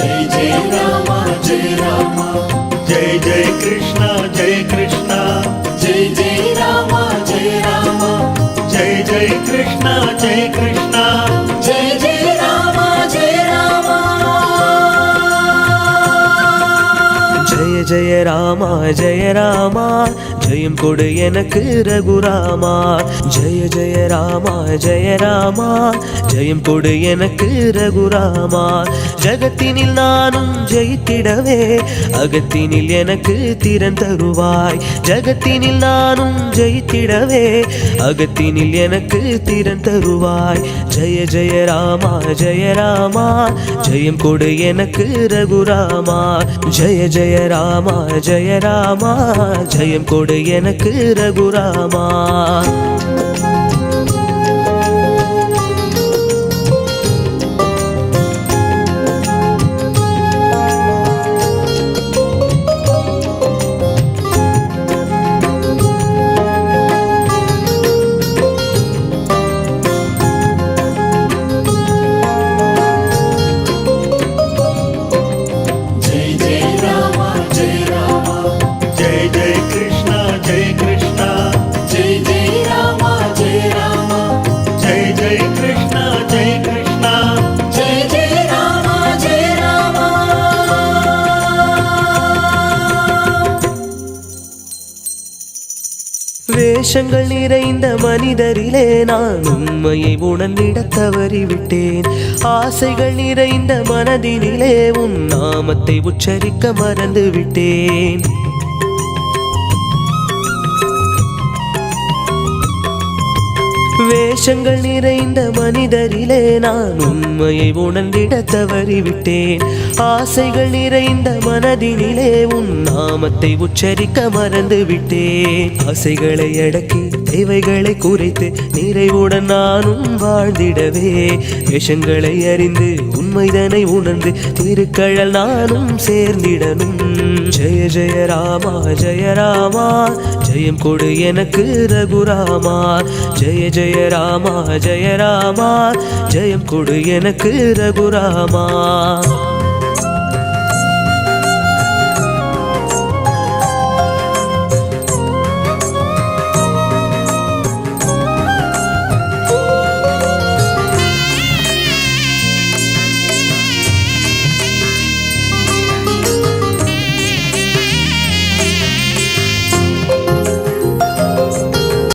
జై జై రామ జై రామ. జై జై కృష్ణ జై కృష్ణ. జై జై రామ జై రామ. జై జై కృష్ణ జై కృష్ణ. ஜெய ராமா ஜெய ராமா. ஜெயம் கொடு எனக்கு ரகுராமா. ஜெய ஜெய ராமா ஜெய ராமா. ஜெயம் கொடு எனக்கு ரகுராமா. ஜகத்தினில் நானும் ஜெயித்திடவே. அகத்தினில் எனக்கு திறன் தருவாய். ஜகத்தினில் நானும் ஜெயித்திடவே. அகத்தினில் எனக்கு திறன் தருவாய். ஜெய ஜெய ராமா ஜெய ராமா. ஜெயம் கொடு எனக்கு ரகுராமா. ஜெய ஜெய ராமா. ராமா ஜெய ராமா ஜெயம் கொடு எனக்கு ரகுராமா. வேஷங்கள் நிறைந்த மனிதரிலே நான் உண்மையை உணர்ந்திட தவறிவிட்டேன் ஆசைகள் நிறைந்த மனதினிலே உன் நாமத்தை உச்சரிக்க மறந்துவிட்டேன். வேஷங்கள் நிறைந்த மனிதரிலே நான் உண்மையை உணர்ந்திட தவறிவிட்டேன். ஆசைகள் நிறைந்த மனதினிலே உன் நாமத்தை உச்சரிக்க மறந்து விட்டேன் ஆசைகளை அடக்கி தேவைகளை குறைத்து நிறைவுடன் நானும் வாழ்ந்திடவே. வேஷங்களை அறிந்து உண்மைதனை உணர்ந்து திருக்கழல் நானும் சேர்ந்திடனும் ஜெய ஜெய ராமா ஜெய ராமா ஜெயம் கொடு எனக்கு ரகுராமா. ஜெய ஜெய ராமா ஜெய ராமா ஜெயம் கொடு எனக்கு ரகுராமா.